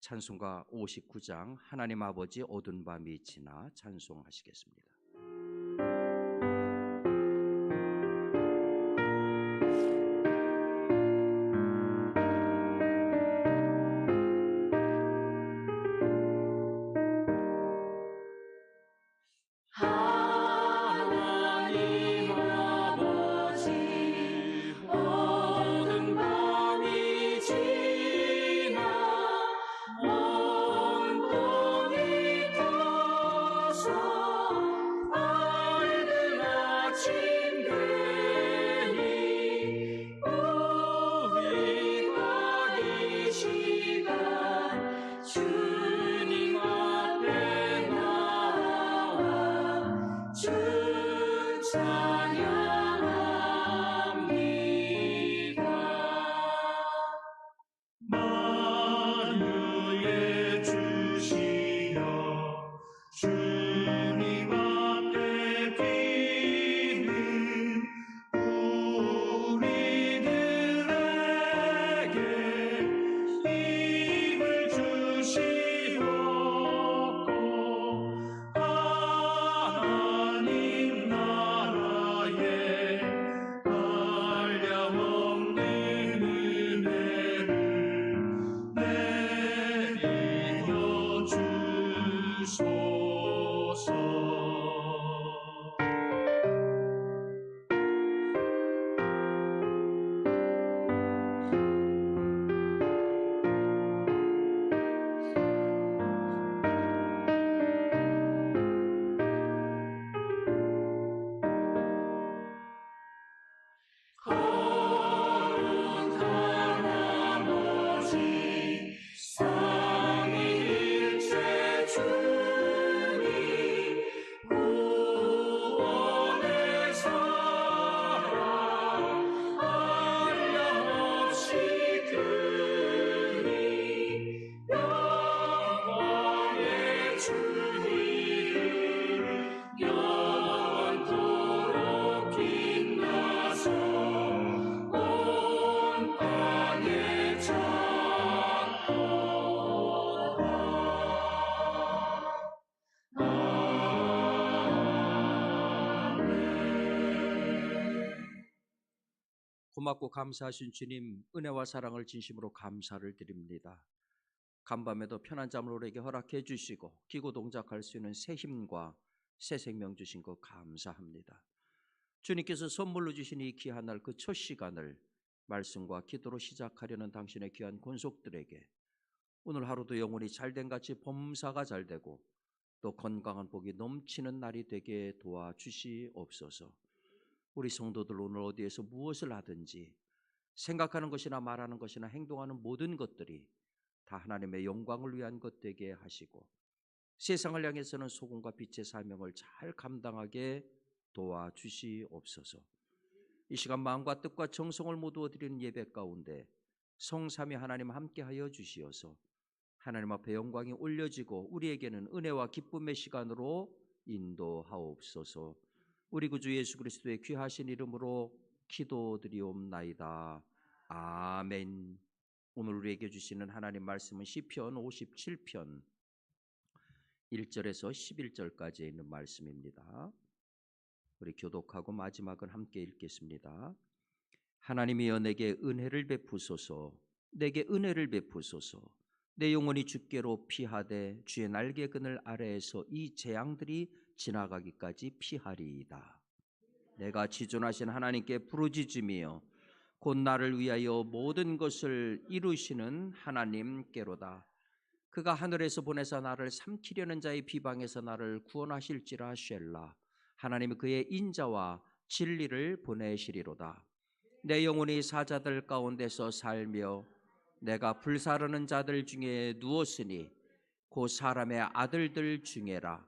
찬송가 59장 하나님 아버지 어두운 밤이 지나 찬송하시겠습니다. 고맙고 감사하신 주님 은혜와 사랑을 진심으로 감사를 드립니다. 간밤에도 편한 잠을 우리에게 허락해 주시고 기고 동작할 수 있는 새 힘과 새 생명 주신 것 감사합니다. 주님께서 선물로 주신 이 귀한 날 그 첫 시간을 말씀과 기도로 시작하려는 당신의 귀한 권속들에게 오늘 하루도 영혼이 잘된 같이 범사가 잘되고 또 건강한 복이 넘치는 날이 되게 도와주시옵소서. 우리 성도들 오늘 어디에서 무엇을 하든지 생각하는 것이나 말하는 것이나 행동하는 모든 것들이 다 하나님의 영광을 위한 것 되게 하시고 세상을 향해서는 소금과 빛의 사명을 잘 감당하게 도와주시옵소서. 이 시간 마음과 뜻과 정성을 모두 드리는 예배 가운데 성삼위 하나님 함께하여 주시어서 하나님 앞에 영광이 올려지고 우리에게는 은혜와 기쁨의 시간으로 인도하옵소서. 우리 구주 예수 그리스도의 귀하신 이름으로 기도드리옵나이다. 아멘. 오늘 우리에게 주시는 하나님 말씀은 시편 57편 1절에서 11절까지 있는 말씀입니다. 우리 교독하고 마지막은 함께 읽겠습니다. 하나님이여 내게 은혜를 베푸소서 내게 은혜를 베푸소서 내 영혼이 주께로 피하되 주의 날개 그늘 아래에서 이 재앙들이 지나가기까지 피하리이다. 내가 지존하신 하나님께 부르짖으며 곧 나를 위하여 모든 것을 이루시는 하나님께로다. 그가 하늘에서 보내사 나를 삼키려는 자의 비방에서 나를 구원하실지라 쉘라. 하나님이 그의 인자와 진리를 보내시리로다. 내 영혼이 사자들 가운데서 살며 내가 불사르는 자들 중에 누웠으니 곧 사람의 아들들 중에라.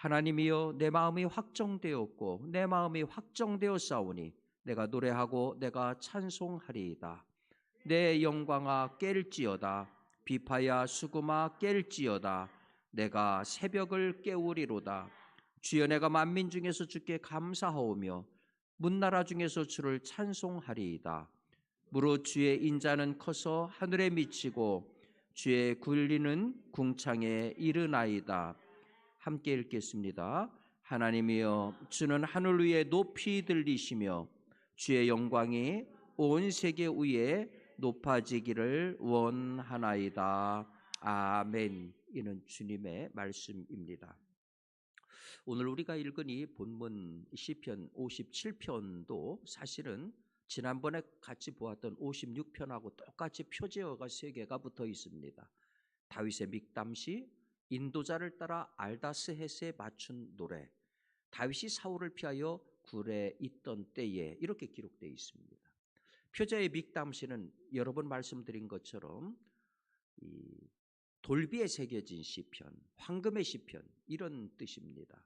하나님이여 내 마음이 확정되었고 내 마음이 확정되어 싸우니 내가 노래하고 내가 찬송하리이다. 내 영광아 깰지어다. 비파야 수구마 깰지어다. 내가 새벽을 깨우리로다. 주여 내가 만민 중에서 주께 감사하오며 문나라 중에서 주를 찬송하리이다. 무릇 주의 인자는 커서 하늘에 미치고 주의 굴리는 궁창에 이르나이다 함께 읽겠습니다 하나님이여 주는 하늘 위에 높이 들리시며 주의 영광이 온 세계 위에 높아지기를 원하나이다. 아멘. 이는 주님의 말씀입니다. 오늘 우리가 읽은 이 본문 시편 57편도 사실은 지난번에 같이 보았던 56편하고 똑같이 표제어가 세 개가 붙어 있습니다. 다윗의 믹담시, 인도자를 따라 알다스헷에 맞춘 노래, 다윗이 사울을 피하여 굴에 있던 때에 이렇게 기록되어 있습니다. 표자의 믹담시는 여러 번 말씀드린 것처럼 이 돌비에 새겨진 시편, 황금의 시편 이런 뜻입니다.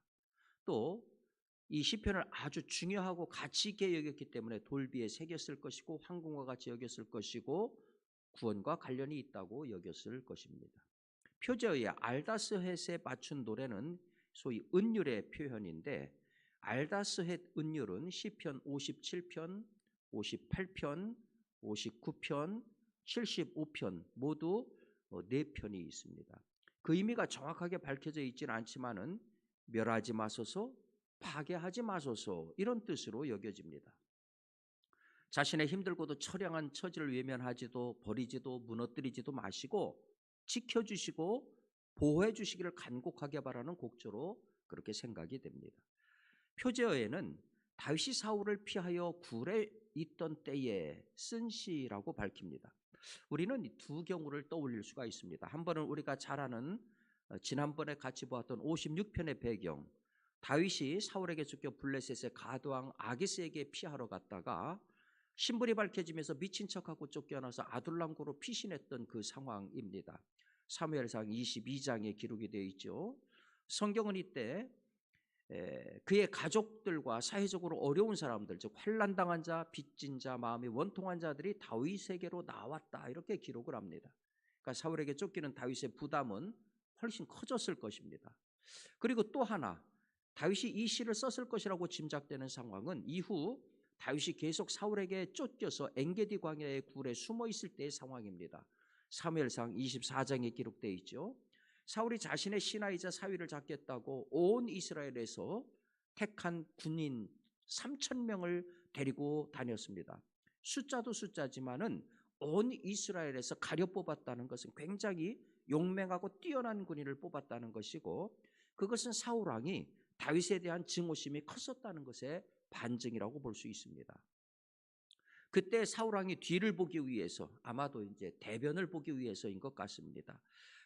또 이 시편을 아주 중요하고 가치 있게 여겼기 때문에 돌비에 새겼을 것이고 황금과 같이 여겼을 것이고 구원과 관련이 있다고 여겼을 것입니다. 표제의 알다스헷에 맞춘 노래는 소위 은율의 표현인데 알다스헷 은율은 시편 57편 58편, 59편, 75편 모두 네 편이 있습니다. 그 의미가 정확하게 밝혀져 있지는 않지만은 멸하지 마소서, 파괴하지 마소서 이런 뜻으로 여겨집니다. 자신의 힘들고도 처량한 처지를 외면하지도 버리지도 무너뜨리지도 마시고 지켜주시고 보호해 주시기를 간곡하게 바라는 곡조로 그렇게 생각이 됩니다. 표제어에는 다윗이 사울을 피하여 굴에 있던 때에 쓴 시라고 밝힙니다. 우리는 두 경우를 떠올릴 수가 있습니다. 한 번은 우리가 잘 아는 어, 지난번에 같이 보았던 56편의 배경 다윗이 사울에게 쫓겨 블레셋의 가드왕 아기스에게 피하러 갔다가 신분이 밝혀지면서 미친 척하고 쫓겨나서 아둘람고로 피신했던 그 상황입니다. 사무엘상 22장에 기록이 되어 있죠. 성경은 이때 그의 가족들과 사회적으로 어려운 사람들, 즉 환난 당한 자, 빚진 자, 마음이 원통한 자들이 다윗에게로 나왔다 이렇게 기록을 합니다. 그러니까 사울에게 쫓기는 다윗의 부담은 훨씬 커졌을 것입니다. 그리고 또 하나 다윗이 이 시를 썼을 것이라고 짐작되는 상황은 이후 다윗이 계속 사울에게 쫓겨서 엔게디 광야의 굴에 숨어 있을 때의 상황입니다. 사무엘상 24장에 기록되어 있죠. 사울이 자신의 신하이자 사위를 잡겠다고 온 이스라엘에서 택한 군인 3천 명을 데리고 다녔습니다. 숫자도 숫자지만은 온 이스라엘에서 가려 뽑았다는 것은 굉장히 용맹하고 뛰어난 군인을 뽑았다는 것이고 그것은 사울 왕이 다윗에 대한 증오심이 컸었다는 것의 반증이라고 볼 수 있습니다. 그때 사울 왕이 뒤를 보기 위해서 아마도 이제 대변을 보기 위해서인 것 같습니다.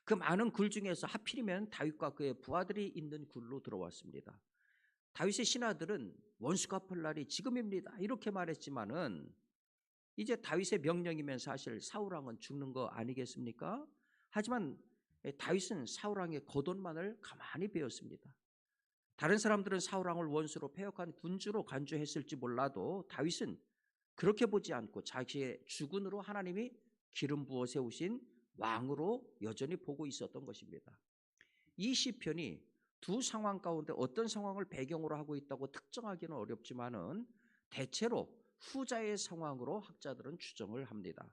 그 많은 굴 중에서 하필이면 다윗과 그의 부하들이 있는 굴로 들어왔습니다. 다윗의 신하들은 원수가 풀 날이 지금입니다. 이렇게 말했지만은 이제 다윗의 명령이면 사실 사울 왕은 죽는 거 아니겠습니까? 하지만 다윗은 사울 왕의 겉옷만을 가만히 베었습니다. 다른 사람들은 사울 왕을 원수로 폐역한 군주로 간주했을지 몰라도 다윗은 그렇게 보지 않고 자기의 주군으로 하나님이 기름 부어 세우신 왕으로 여전히 보고 있었던 것입니다. 이 시편이 두 상황 가운데 어떤 상황을 배경으로 하고 있다고 특정하기는 어렵지만은 대체로 후자의 상황으로 학자들은 추정을 합니다.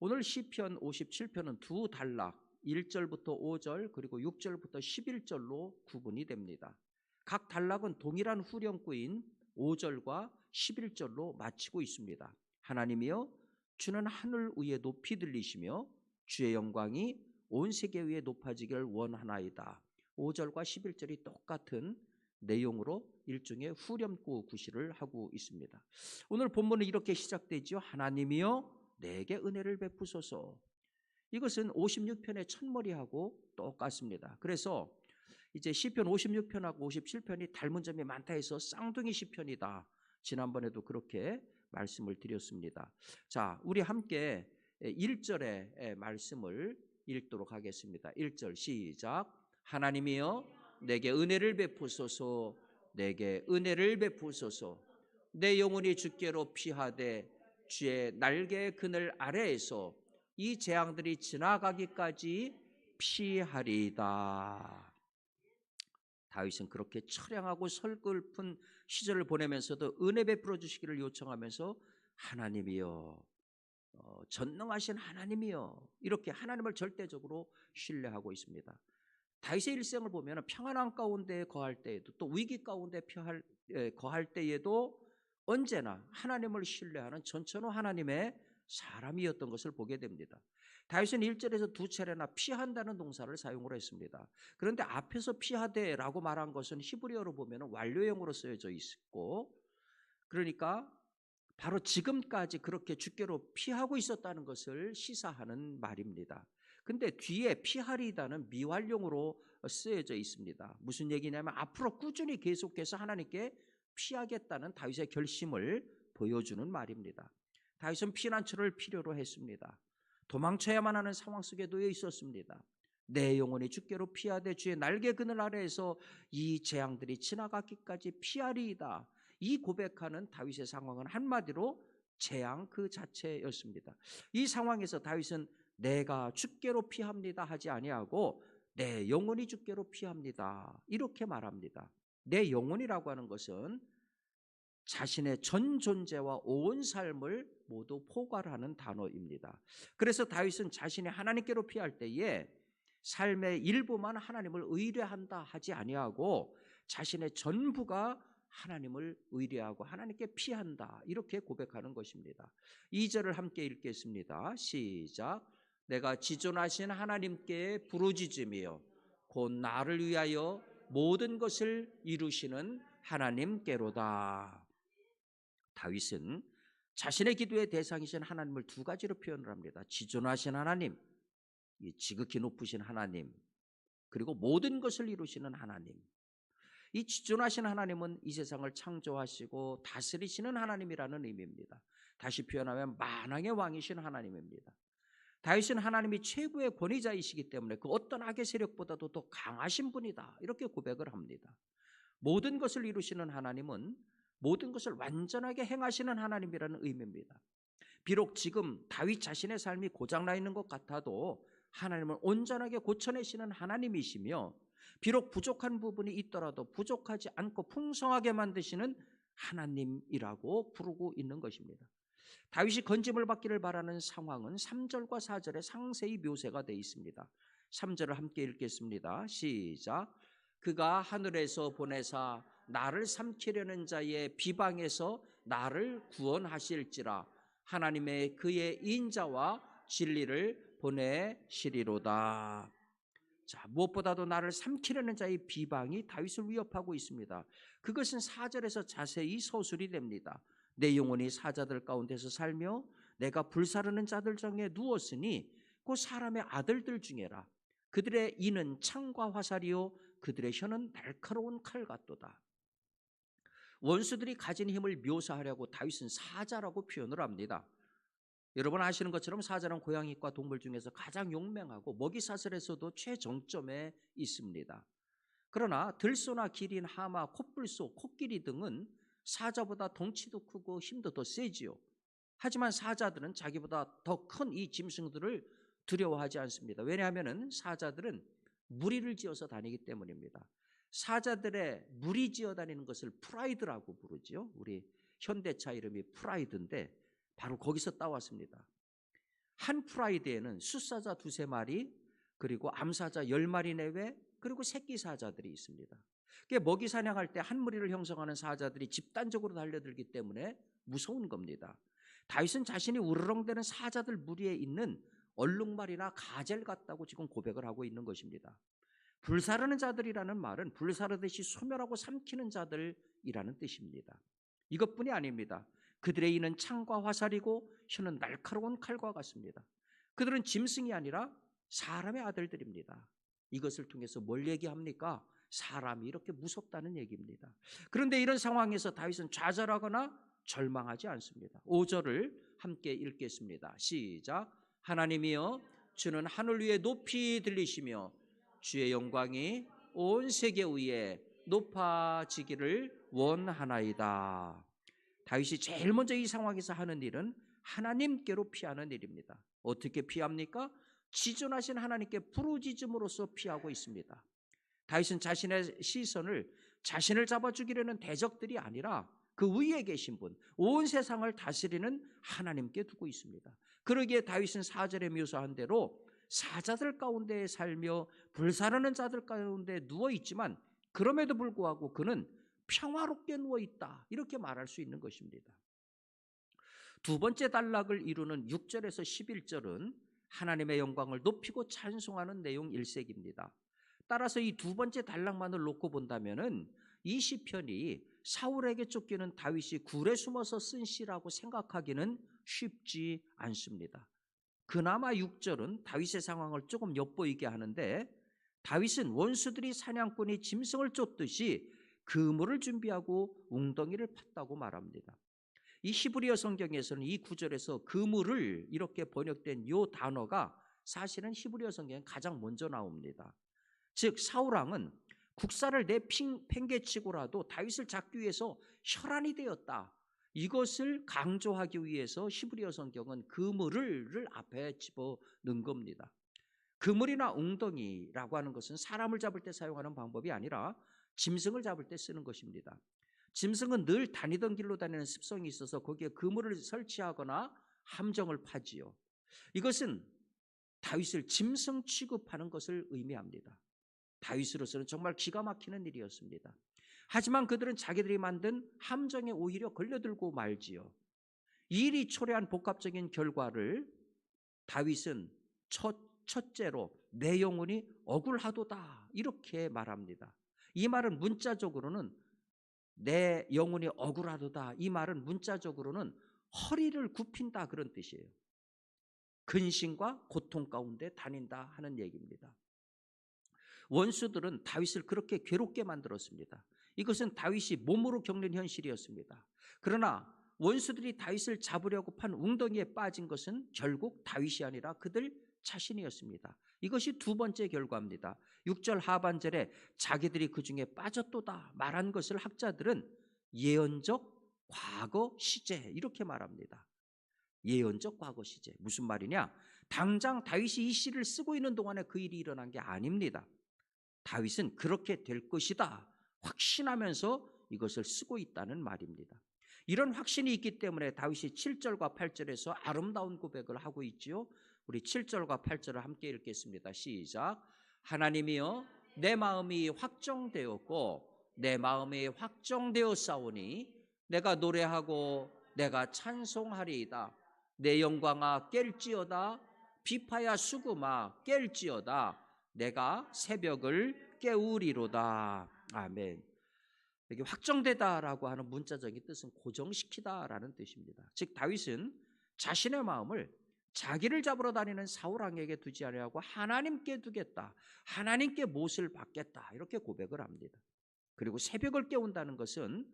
오늘 시편 57편은 두 단락 1절부터 5절 그리고 6절부터 11절로 구분이 됩니다. 각 단락은 동일한 후렴구인 5절과 11절로 마치고 있습니다. 하나님이여 주는 하늘 위에 높이 들리시며 주의 영광이 온 세계 위에 높아지기를 원하나이다. 5절과 11절이 똑같은 내용으로 일종의 후렴구 구실을 하고 있습니다. 오늘 본문은 이렇게 시작되지요. 하나님이여 내게 은혜를 베푸소서. 이것은 56편의 첫머리하고 똑같습니다. 그래서 이제 시편 56편하고 57편이 닮은 점이 많다 해서 쌍둥이 시편이다. 지난번에도 그렇게 말씀을 드렸습니다. 자, 우리 함께 1절의 말씀을 읽도록 하겠습니다. 1절 시작. 하나님이여 내게 은혜를 베푸소서 내게 은혜를 베푸소서 내 영혼이 주께로 피하되 주의 날개 그늘 아래에서 이 재앙들이 지나가기까지 피하리다. 다윗은 그렇게 처량하고 설글픈 시절을 보내면서도 은혜 베풀어 주시기를 요청하면서 하나님이여 어, 전능하신 하나님이여 이렇게 하나님을 절대적으로 신뢰하고 있습니다. 다윗의 일생을 보면 평안한 가운데 거할 때에도 또 위기 가운데 피할, 에, 거할 때에도 언제나 하나님을 신뢰하는 전천후 하나님의 사람이었던 것을 보게 됩니다. 다윗은 1절에서 두 차례나 피한다는 동사를 사용을 했습니다. 그런데 앞에서 피하되라고 말한 것은 히브리어로 보면 완료형으로 쓰여져 있고 그러니까 바로 지금까지 그렇게 주께로 피하고 있었다는 것을 시사하는 말입니다. 근데 뒤에 피하리다는 미완용으로 쓰여져 있습니다. 무슨 얘기냐면 앞으로 꾸준히 계속해서 하나님께 피하겠다는 다윗의 결심을 보여주는 말입니다. 다윗은 피난처를 필요로 했습니다. 도망쳐야만 하는 상황 속에 놓여 있었습니다. 내 영혼이 주께로 피하되 주의 날개 그늘 아래에서 이 재앙들이 지나가기까지 피하리이다. 이 고백하는 다윗의 상황은 한마디로 재앙 그 자체였습니다. 이 상황에서 다윗은 내가 주께로 피합니다 하지 아니하고 내 영혼이 주께로 피합니다. 이렇게 말합니다. 내 영혼이라고 하는 것은 자신의 전 존재와 온 삶을 모두 포괄하는 단어입니다. 그래서 다윗은 자신이 하나님께로 피할 때에 삶의 일부만 하나님을 의뢰한다 하지 아니하고 자신의 전부가 하나님을 의뢰하고 하나님께 피한다. 이렇게 고백하는 것입니다. 2절을 함께 읽겠습니다. 시작. 내가 지존하신 하나님께 부르짖으며 곧 나를 위하여 모든 것을 이루시는 하나님께로다. 다윗은 자신의 기도의 대상이신 하나님을 두 가지로 표현을 합니다. 지존하신 하나님, 지극히 높으신 하나님, 그리고 모든 것을 이루시는 하나님. 이 지존하신 하나님은 이 세상을 창조하시고 다스리시는 하나님이라는 의미입니다. 다시 표현하면 만왕의 왕이신 하나님입니다. 다윗은 하나님이 최고의 권위자이시기 때문에 그 어떤 악의 세력보다도 더 강하신 분이다. 이렇게 고백을 합니다. 모든 것을 이루시는 하나님은 모든 것을 완전하게 행하시는 하나님이라는 의미입니다. 비록 지금 다윗 자신의 삶이 고장나 있는 것 같아도 하나님은 온전하게 고쳐내시는 하나님이시며 비록 부족한 부분이 있더라도 부족하지 않고 풍성하게 만드시는 하나님이라고 부르고 있는 것입니다. 다윗이 건짐을 받기를 바라는 상황은 3절과 4절에 상세히 묘세가 되어 있습니다. 3절을 함께 읽겠습니다. 시작. 그가 하늘에서 보내사 나를 삼키려는 자의 비방에서 나를 구원하실지라 하나님의 그의 인자와 진리를 보내시리로다. 자, 무엇보다도 나를 삼키려는 자의 비방이 다윗을 위협하고 있습니다. 그것은 4절에서 자세히 서술이 됩니다. 내 영혼이 사자들 가운데서 살며 내가 불사르는 자들 중에 누웠으니 그 사람의 아들들 중에라. 그들의 이는 창과 화살이요 그들의 혀는 날카로운 칼 같도다. 원수들이 가진 힘을 묘사하려고 다윗은 사자라고 표현을 합니다. 여러분 아시는 것처럼 사자는 고양이과 동물 중에서 가장 용맹하고 먹이 사슬에서도 최정점에 있습니다. 그러나 들소나 기린, 하마, 콧불소, 코끼리 등은 사자보다 덩치도 크고 힘도 더 세지요. 하지만 사자들은 자기보다 더 큰 이 짐승들을 두려워하지 않습니다. 왜냐하면 사자들은 무리를 지어서 다니기 때문입니다. 사자들의 무리 지어 다니는 것을 프라이드라고 부르지요. 우리 현대차 이름이 프라이드인데 바로 거기서 따왔습니다. 한 프라이드에는 숫사자 두세 마리 그리고 암사자 열 마리 내외 그리고 새끼 사자들이 있습니다. 먹이 사냥할 때 한 무리를 형성하는 사자들이 집단적으로 달려들기 때문에 무서운 겁니다. 다윗은 자신이 우르렁대는 사자들 무리에 있는 얼룩말이나 가젤 같다고 지금 고백을 하고 있는 것입니다. 불사르는 자들이라는 말은 불사르듯이 소멸하고 삼키는 자들이라는 뜻입니다. 이것뿐이 아닙니다. 그들의 이는 창과 화살이고 혀는 날카로운 칼과 같습니다. 그들은 짐승이 아니라 사람의 아들들입니다. 이것을 통해서 뭘 얘기합니까? 사람이 이렇게 무섭다는 얘기입니다. 그런데 이런 상황에서 다윗은 좌절하거나 절망하지 않습니다. 5절을 함께 읽겠습니다. 시작. 하나님이여 주는 하늘 위에 높이 들리시며 주의 영광이 온 세계 위에 높아지기를 원하나이다. 다윗이 제일 먼저 이 상황에서 하는 일은 하나님께로 피하는 일입니다. 어떻게 피합니까? 지존하신 하나님께 부르짖음으로써 피하고 있습니다. 다윗은 자신의 시선을 자신을 잡아 죽이려는 대적들이 아니라 그 위에 계신 분, 온 세상을 다스리는 하나님께 두고 있습니다. 그러기에 다윗은 사절에 묘사한 대로 사자들 가운데 살며 불사르는 자들 가운데 누워 있지만 그럼에도 불구하고 그는 평화롭게 누워 있다. 이렇게 말할 수 있는 것입니다. 두 번째 단락을 이루는 6절에서 11절은 하나님의 영광을 높이고 찬송하는 내용 일색입니다. 따라서 이 두 번째 단락만을 놓고 본다면은 이 시편이 사울에게 쫓기는 다윗이 굴에 숨어서 쓴 시라고 생각하기는 쉽지 않습니다. 그나마 6절은 다윗의 상황을 조금 엿보이게 하는데 다윗은 원수들이 사냥꾼이 짐승을 쫓듯이 그물을 준비하고 웅덩이를 팠다고 말합니다. 이 히브리어 성경에서는 이 구절에서 그물을 이렇게 번역된 요 단어가 사실은 히브리어 성경에 가장 먼저 나옵니다. 즉 사울왕은 국사를 내 팽개치고라도 다윗을 잡기 위해서 혈안이 되었다. 이것을 강조하기 위해서 히브리어 성경은 그물을 앞에 집어 넣은 겁니다. 그물이나 웅덩이라고 하는 것은 사람을 잡을 때 사용하는 방법이 아니라 짐승을 잡을 때 쓰는 것입니다. 짐승은 늘 다니던 길로 다니는 습성이 있어서 거기에 그물을 설치하거나 함정을 파지요. 이것은 다윗을 짐승 취급하는 것을 의미합니다. 다윗으로서는 정말 기가 막히는 일이었습니다. 하지만 그들은 자기들이 만든 함정에 오히려 걸려들고 말지요. 이 일이 초래한 복합적인 결과를 다윗은 첫, 첫째로 내 영혼이 억울하도다 이렇게 말합니다. 이 말은 문자적으로는 내 영혼이 억울하도다 이 말은 문자적으로는 허리를 굽힌다 그런 뜻이에요. 근심과 고통 가운데 다닌다 하는 얘기입니다. 원수들은 다윗을 그렇게 괴롭게 만들었습니다. 이것은 다윗이 몸으로 겪는 현실이었습니다. 그러나 원수들이 다윗을 잡으려고 판 웅덩이에 빠진 것은 결국 다윗이 아니라 그들 자신이었습니다. 이것이 두 번째 결과입니다. 6절 하반절에 자기들이 그 중에 빠졌도다 말한 것을 학자들은 예언적 과거 시제 이렇게 말합니다. 예언적 과거 시제 무슨 말이냐? 당장 다윗이 이 시를 쓰고 있는 동안에 그 일이 일어난 게 아닙니다. 다윗은 그렇게 될 것이다 확신하면서 이것을 쓰고 있다는 말입니다. 이런 확신이 있기 때문에 다윗이 7절과 8절에서 아름다운 고백을 하고 있지요. 우리 7절과 8절을 함께 읽겠습니다. 시작. 하나님이여 내 마음이 확정되었고 내 마음이 확정되었사오니 내가 노래하고 내가 찬송하리이다. 내 영광아 깰지어다 비파야 수금아 깰지어다 내가 새벽을 깨우리로다. 아멘. 여기 확정되다라고 하는 문자적인 뜻은 고정시키다라는 뜻입니다. 즉 다윗은 자신의 마음을 자기를 잡으러 다니는 사울 왕에게 두지 아니하고 하나님께 두겠다. 하나님께 못을 받겠다. 이렇게 고백을 합니다. 그리고 새벽을 깨운다는 것은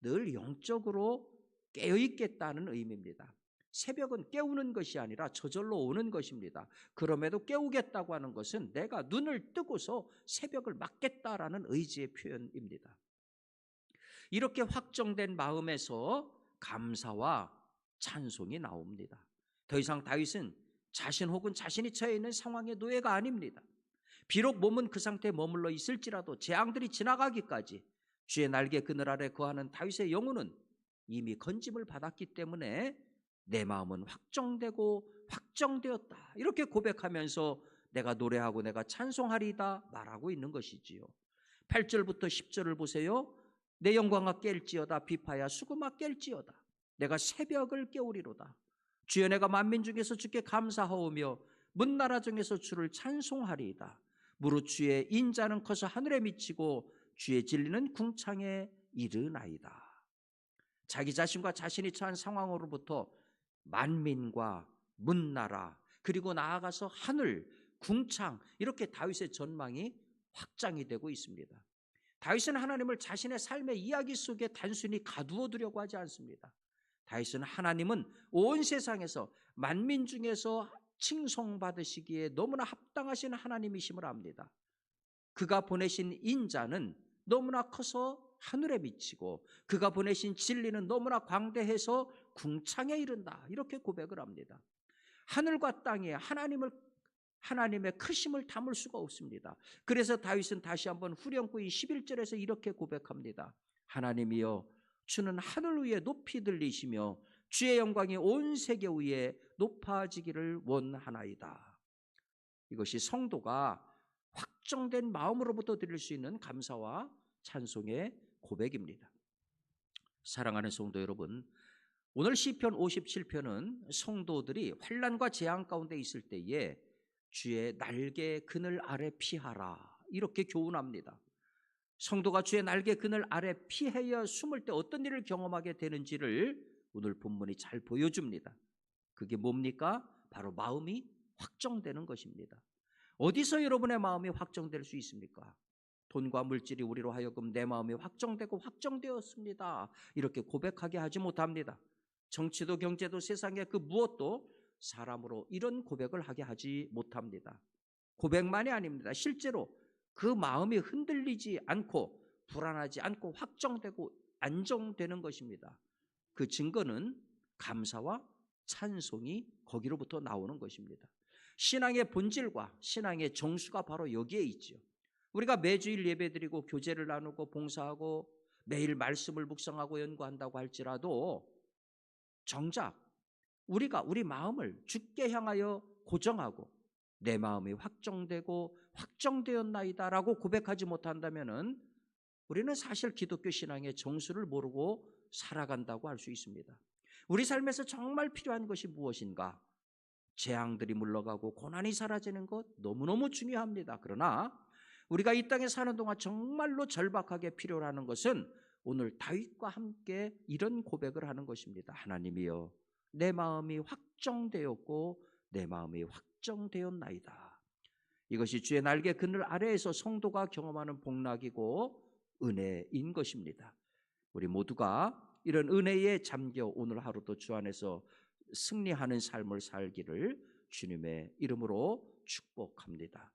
늘 영적으로 깨어 있겠다는 의미입니다. 새벽은 깨우는 것이 아니라 저절로 오는 것입니다. 그럼에도 깨우겠다고 하는 것은 내가 눈을 뜨고서 새벽을 맞겠다라는 의지의 표현입니다. 이렇게 확정된 마음에서 감사와 찬송이 나옵니다. 더 이상 다윗은 자신 혹은 자신이 처해 있는 상황의 노예가 아닙니다. 비록 몸은 그 상태에 머물러 있을지라도 재앙들이 지나가기까지 주의 날개 그늘 아래 거하는 다윗의 영혼은 이미 건짐을 받았기 때문에 내 마음은 확정되고 확정되었다. 이렇게 고백하면서 내가 노래하고 내가 찬송하리다 말하고 있는 것이지요. 8절부터 10절을 보세요. 내 영광아 깰지어다 비파야 수금아 깰지어다. 내가 새벽을 깨우리로다. 주여 내가 만민 중에서 주께 감사하오며 문나라 중에서 주를 찬송하리이다. 무릇 주의 인자는 커서 하늘에 미치고 주의 진리는 궁창에 이르나이다. 자기 자신과 자신이 처한 상황으로부터 만민과 문나라 그리고 나아가서 하늘 궁창 이렇게 다윗의 전망이 확장이 되고 있습니다. 다윗은 하나님을 자신의 삶의 이야기 속에 단순히 가두어 두려고 하지 않습니다. 다윗은 하나님은 온 세상에서 만민 중에서 칭송받으시기에 너무나 합당하신 하나님이심을 압니다. 그가 보내신 인자는 너무나 커서 하늘에 미치고 그가 보내신 진리는 너무나 광대해서 궁창에 이른다. 이렇게 고백을 합니다. 하늘과 땅에 하나님을 하나님의 크심을 담을 수가 없습니다. 그래서 다윗은 다시 한번 후렴구인 11절에서 이렇게 고백합니다. 하나님이여 주는 하늘 위에 높이 들리시며 주의 영광이 온 세계 위에 높아지기를 원하나이다. 이것이 성도가 확정된 마음으로부터 드릴 수 있는 감사와 찬송의 고백입니다. 사랑하는 성도 여러분, 오늘 시편 57편은 성도들이 환란과 재앙 가운데 있을 때에 주의 날개 그늘 아래 피하라 이렇게 교훈합니다. 성도가 주의 날개 그늘 아래 피하여 숨을 때 어떤 일을 경험하게 되는지를 오늘 본문이 잘 보여줍니다. 그게 뭡니까? 바로 마음이 확정되는 것입니다. 어디서 여러분의 마음이 확정될 수 있습니까? 돈과 물질이 우리로 하여금 내 마음이 확정되고 확정되었습니다. 이렇게 고백하게 하지 못합니다. 정치도 경제도 세상의 그 무엇도 사람으로 이런 고백을 하게 하지 못합니다. 고백만이 아닙니다. 실제로 그 마음이 흔들리지 않고 불안하지 않고 확정되고 안정되는 것입니다. 그 증거는 감사와 찬송이 거기로부터 나오는 것입니다. 신앙의 본질과 신앙의 정수가 바로 여기에 있죠. 우리가 매주일 예배드리고 교제를 나누고 봉사하고 매일 말씀을 묵상하고 연구한다고 할지라도 정작 우리가 우리 마음을 주께 향하여 고정하고 내 마음이 확정되고 확정되었나이다라고 고백하지 못한다면은 우리는 사실 기독교 신앙의 정수를 모르고 살아간다고 할 수 있습니다. 우리 삶에서 정말 필요한 것이 무엇인가? 재앙들이 물러가고 고난이 사라지는 것 너무너무 중요합니다. 그러나 우리가 이 땅에 사는 동안 정말로 절박하게 필요로 하는 것은 오늘 다윗과 함께 이런 고백을 하는 것입니다. 하나님이여 내 마음이 확정되었고 내 마음이 확정되었나이다. 이것이 주의 날개 그늘 아래에서 성도가 경험하는 복락이고 은혜인 것입니다. 우리 모두가 이런 은혜에 잠겨 오늘 하루도 주 안에서 승리하는 삶을 살기를 주님의 이름으로 축복합니다.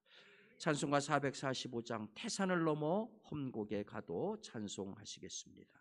찬송가 445장 태산을 넘어 험곡에 가도 찬송하시겠습니다.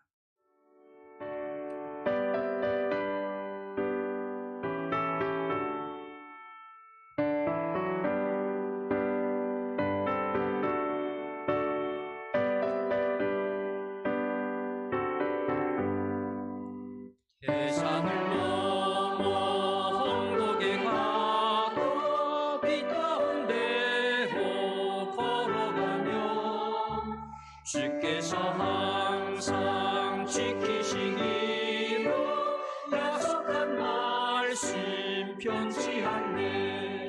주께서 항상 지키시기로 약속한 말씀 변치 않네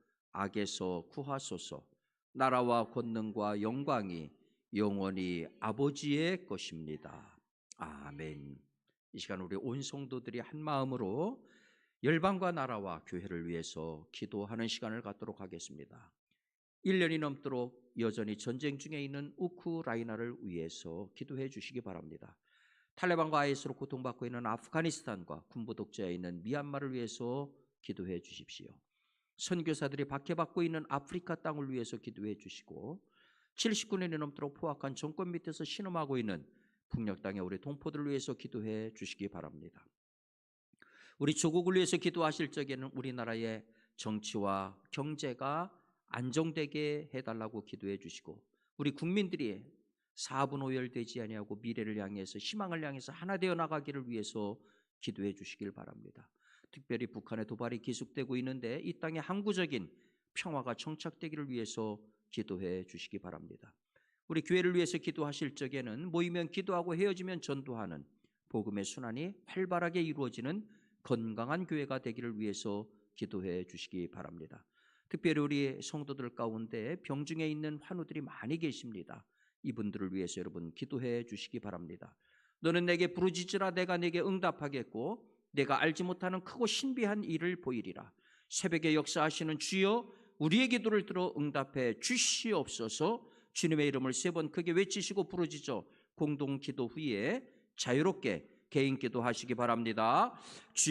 악에서 구하소서. 나라와 권능과 영광이 영원히 아버지의 것입니다. 아멘. 이 시간 우리 온 성도들이 한 마음으로 열방과 나라와 교회를 위해서 기도하는 시간을 갖도록 하겠습니다. 1년이 넘도록 여전히 전쟁 중에 있는 우크라이나를 위해서 기도해 주시기 바랍니다. 탈레반과 아이스로 고통받고 있는 아프가니스탄과 군부 독재에 있는 미얀마를 위해서 기도해 주십시오. 선교사들이 박해받고 있는 아프리카 땅을 위해서 기도해 주시고 79년이 넘도록 포악한 정권 밑에서 신음하고 있는 북녘 땅의 우리 동포들을 위해서 기도해 주시기 바랍니다. 우리 조국을 위해서 기도하실 적에는 우리나라의 정치와 경제가 안정되게 해달라고 기도해 주시고 우리 국민들이 사분오열되지 아니하고 미래를 향해서 희망을 향해서 하나 되어 나가기를 위해서 기도해 주시길 바랍니다. 특별히 북한의 도발이 계속되고 있는데 이 땅에 항구적인 평화가 정착되기를 위해서 기도해 주시기 바랍니다. 우리 교회를 위해서 기도하실 적에는 모이면 기도하고 헤어지면 전도하는 복음의 순환이 활발하게 이루어지는 건강한 교회가 되기를 위해서 기도해 주시기 바랍니다. 특별히 우리 성도들 가운데 병중에 있는 환우들이 많이 계십니다. 이분들을 위해서 여러분 기도해 주시기 바랍니다. 너는 내게 부르짖으라 내가 내게 응답하겠고 내가 알지 못하는 크고 신비한 일을 보이리라. 새벽에 역사하시는 주여 우리의 기도를 들어 응답해 주시옵소서. 주님의 이름을 세 번 크게 외치시고 부르짖어 공동 기도 후에 자유롭게 개인 기도하시기 바랍니다. 주